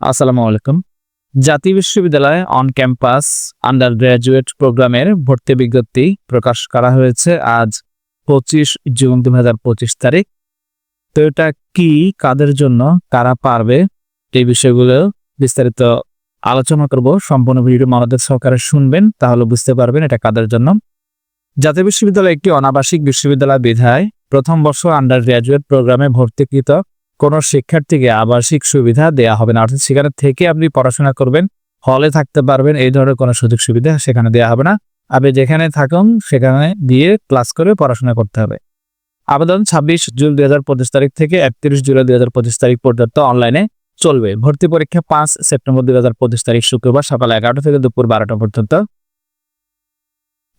আসসালামু আলাইকুম। জাতীয় বিশ্ববিদ্যালয়ে অন ক্যাম্পাস আন্ডার গ্রাজুয়েট প্রোগ্রামের ভর্তি বিজ্ঞপ্তি প্রকাশ করা হয়েছে আজ পঁচিশ জুন দু হাজার পঁচিশ তারিখ। তো এটা কি, কাদের জন্য, কারা পারবে, এই বিষয়গুলো বিস্তারিত আলোচনা করব। সম্পূর্ণ ভিডিও মনোযোগ সহকারে শুনবেন, তাহলে বুঝতে পারবেন এটা কাদের জন্য। জাতীয় বিশ্ববিদ্যালয় একটি অনাবাসিক বিশ্ববিদ্যালয় বিধায় প্রথম বর্ষ আন্ডার গ্রাজুয়েট প্রোগ্রামে ভর্তিকৃত কোনো শিক্ষার্থীকে আবাসিক সুবিধা দেয়া হবে না। অর্থাৎ সেখানে থেকে আপনি পড়াশোনা করবেন, হলে থাকতে পারবেন, এই ধরনের কোনো সুযোগ সুবিধা সেখানে দেওয়া হবে না। আপনি যেখানে থাকুন, সেখানে দিয়ে ক্লাস করে পড়াশোনা করতে হবে। আবেদন ছাব্বিশ জুন দুই হাজার পঁচিশ তারিখ থেকে একত্রিশ জুলাই দুই হাজার পঁচিশ তারিখ পর্যন্ত অনলাইনে চলবে। ভর্তি পরীক্ষা পাঁচ সেপ্টেম্বর দুই হাজার পঁচিশ তারিখ শুক্রবার সকাল এগারোটা থেকে দুপুর বারোটা পর্যন্ত।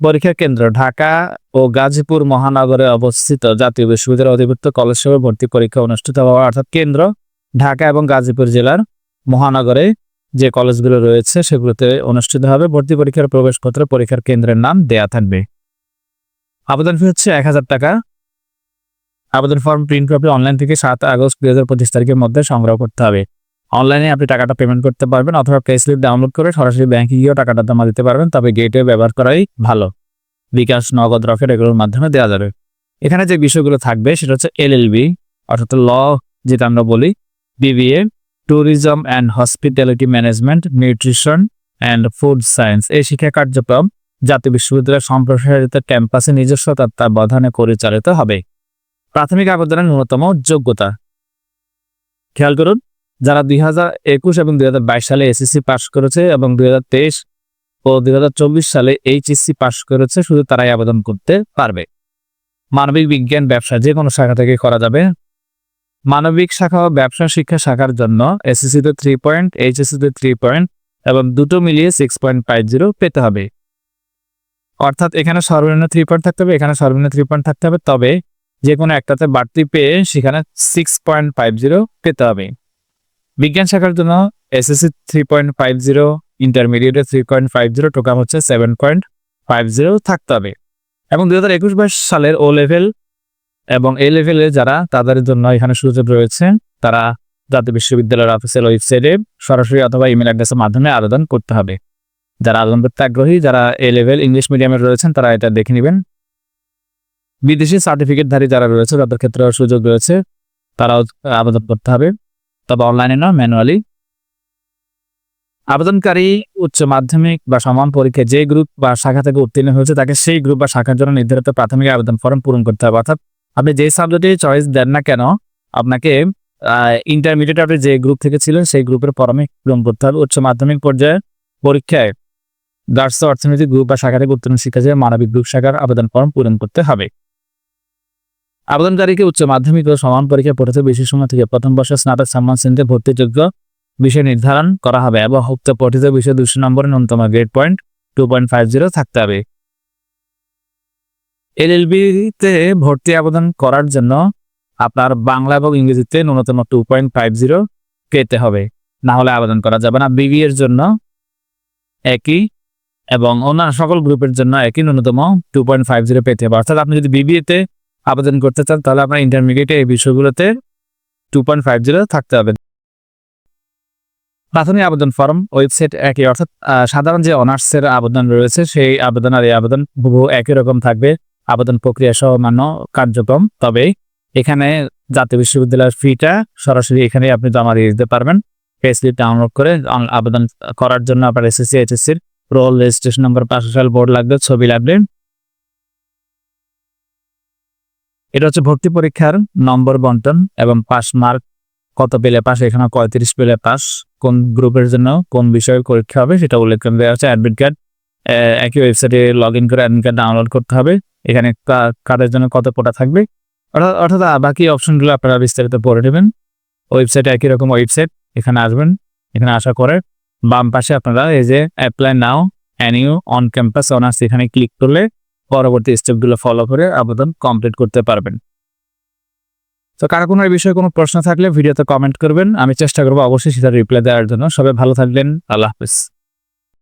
পরীক্ষা কেন্দ্র ঢাকা ও গাজীপুর মহানগরে অবস্থিত জাতীয় বিশ্ববিদ্যালয়ের অধিভুক্ত কলেজ সভায় ভর্তি পরীক্ষা অনুষ্ঠিত হওয়া অর্থাৎ কেন্দ্র ঢাকা এবং গাজীপুর জেলার মহানগরে যে কলেজগুলো রয়েছে সেগুলোতে অনুষ্ঠিত হবে। ভর্তি পরীক্ষার প্রবেশপত্র পরীক্ষার কেন্দ্রের নাম দেয়া থাকবে। আবেদন ফি হচ্ছে এক হাজার টাকা। আবেদন ফর্ম প্রিন্ট কপি অনলাইন থেকে সাত আগস্ট দুই হাজার পঁচিশ তারিখের মধ্যে সংগ্রহ করতে হবে। অনলাইনে আপনি টাকাটা পেমেন্ট করতে পারবেন অথবা পে স্লিপ ডাউনলোড করে সরাসরি ব্যাংকে গিয়েও টাকাটা জমা দিতে পারবেন, তবে গেটে ব্যবহার করাই ভালো। বিকাশ, নগদ, রকেট এগুলোর মাধ্যমে দেওয়া যাবে। এখানে যে বিষয়গুলো থাকবে সেটা হচ্ছে এলএলবি অর্থাৎ ল যেটা আমরা বলি BBA tourism and hospitality management nutrition and food science এই শিক্ষা কার্যক্রম জাতীয় বিশ্ববিদ্যালয়ের সম্প্রসারিত ক্যাম্পাসে নিজস্ব তত্ত্বাবধানে পরিচালিত হবে। প্রাথমিক আবেদনের ন্যূনতম যোগ্যতা। খেয়াল করুন যারা দুই হাজার একুশ এবং দুই হাজার বাইশ সালে এসএসসি পাশ করেছে এবং দুই হাজার তেইশ ও দুই হাজার চব্বিশ সালে এইচএসসি পাশ করেছে, শুধু তারাই আবেদন করতে পারবে। মানবিক বিজ্ঞান ব্যবসা যে কোনো শাখা থেকে করা যাবে। মানবিক শাখা ও ব্যবসা শিক্ষা শাখার জন্য এসএসসিতে থ্রি পয়েন্ট এইচএসসিতে থ্রি পয়েন্ট এবং দুটো মিলিয়ে সিক্স পয়েন্ট ফাইভ জিরো পেতে হবে। অর্থাৎ এখানে সর্বনিম্ন থ্রি পয়েন্ট থাকতে হবে, এখানে সর্বনিম্ন থ্রি পয়েন্ট থাকতে হবে, তবে যে কোনো একটাতে বাড়তি পেয়ে সেখানে সিক্স পয়েন্ট ফাইভ জিরো পেতে হবে। বিজ্ঞান শাখার জন্য SSC three point five zero ইন্টারমিডিয়েটে থ্রি পয়েন্ট ফাইভ জিরো টোকাম হচ্ছে সেভেন পয়েন্ট ফাইভ জিরো থাকতে হবে। এবং দুই হাজার একুশ বাইশ সালের ও লেভেল এবং এ লেভেলে যারা, তাদের জন্য এখানে সুযোগ রয়েছে, তারা জাতীয় বিশ্ববিদ্যালয়ের অফিসিয়াল ওয়েবসাইটে সরাসরি অথবা ইমেল অ্যাড্রেসের মাধ্যমে আবেদন করতে হবে। যারা আবেদন করতে আগ্রহী, যারা এ লেভেল ইংলিশ মিডিয়ামে রয়েছেন, তারা এটা দেখে নেবেন। বিদেশি সার্টিফিকেটধারী যারা রয়েছে, তাদের ক্ষেত্রে সুযোগ রয়েছে, তারাও আবেদন করতে হবে। তবে অনলাইনে না ম্যানুয়ালি আবেদনকারী উচ্চ মাধ্যমিক বা সমান পরীক্ষায় যে গ্রুপ বা শাখা থেকে উত্তীর্ণ হয়েছে, তাকে সেই গ্রুপ বা শাখার জন্য নির্ধারিত প্রাথমিক আবেদন ফর্ম পূরণ করতে হবে। অর্থাৎ আপনি যে সাবজেক্টে চয়েস দেন না কেন, আপনাকে ইন্টারমিডিয়েট আপনি যে গ্রুপ থেকে ছিলেন, সেই গ্রুপের ফর্মে পূরণ করতে হবে। উচ্চ মাধ্যমিক পর্যায়ে পরীক্ষায় গার্ডস অর্থনীতি গ্রুপ বা শাখা থেকে উত্তীর্ণ শিক্ষার্থী মানবিক গ্রুপ শাখার আবেদন ফর্ম পূরণ করতে হবে। আবেদনকারীকে উচ্চ মাধ্যমিক ও সমান পরীক্ষা পড়তে বেশি সময় থেকে প্রথম বর্ষের স্নাতক সম্মান শ্রেণীতে ভর্তিযোগ্য বিষয় নির্ধারণ করা হবে এবং উক্ত পঠিত বিষয় দুশো নম্বরের ন্যূনতম grade point two point five zero থাকতে হবে। এলএলবিতে ভর্তি আবেদন করার জন্য আপনার বাংলা এবং ইংরেজিতে ন্যূনতম টু পয়েন্ট ফাইভ জিরো পেতে হবে। না হলে আবেদন করা যাবে না। বিবি এর জন্য একই এবং অন্যান্য সকল গ্রুপের জন্য একই ন্যূনতম টু পয়েন্ট ফাইভ জিরো পেতে হবে। অর্থাৎ আপনি যদি বিবিএতে আবেদন করতে চান, তাহলে আপনার ইন্টারমিডিয়েটে এই বিষয়গুলোতে টু পয়েন্ট ফাইভ থাকতে হবে। প্রাথমিক আবেদন ফর্ম ওয়েবসাইট একই, অর্থাৎ সাধারণ যে অনার্সের আবেদন রয়েছে, সেই আবেদন আর এই আবেদন বহু একই রকম থাকবে। আবেদন প্রক্রিয়া সহ অন্যান্য কার্যক্রম, তবে এখানে জাতীয় বিশ্ববিদ্যালয়ের ফিটা সরাসরি এখানে আপনি জমা দিয়ে দিতে পারবেন। ফেসলিপ ডাউনলোড করে আবেদন করার জন্য আপনার এসএসসি এইচএসসির রোল রেজিস্ট্রেশন নম্বর পাঁচ সাল বোর্ড লাগবে, ছবি লাগবে। এটা হচ্ছে ভর্তি পরীক্ষার নম্বর বন্টন এবং পাস মার্ক। কত পেলে পাস, এখানে পঁয়ত্রিশ পেলে পাস। কোন গ্রুপের জন্য কোন বিষয়ে পরীক্ষা হবে সেটা উল্লেখ করে দেওয়া হচ্ছে অ্যাডমিট কার্ড। একই ওয়েবসাইটে লগ ইন করে অ্যাডমিট কার্ড ডাউনলোড করতে হবে। এখানে কার্ডের জন্য কত পোটা থাকবে। অর্থাৎ অর্থাৎ বাকি অপশনগুলো আপনারা বিস্তারিত পড়ে নেবেন। ওয়েবসাইটে একই রকম ওয়েবসাইট, এখানে আসবেন। এখানে আসা করে বাম পাশে আপনারা এই যে apply now anew on campus honours এখানে ক্লিক করলে পরবর্তী স্টেপগুলো ফলো করে আবেদন কমপ্লিট করতে পারবেন। তো কারও কোনো এই বিষয়ে কোনো প্রশ্ন থাকলে ভিডিওতে কমেন্ট করবেন। আমি চেষ্টা করব অবশ্যই সেটা রিপ্লাই দেওয়ার জন্য। সবাই ভালো থাকলেন আল্লাহ হাফিজ।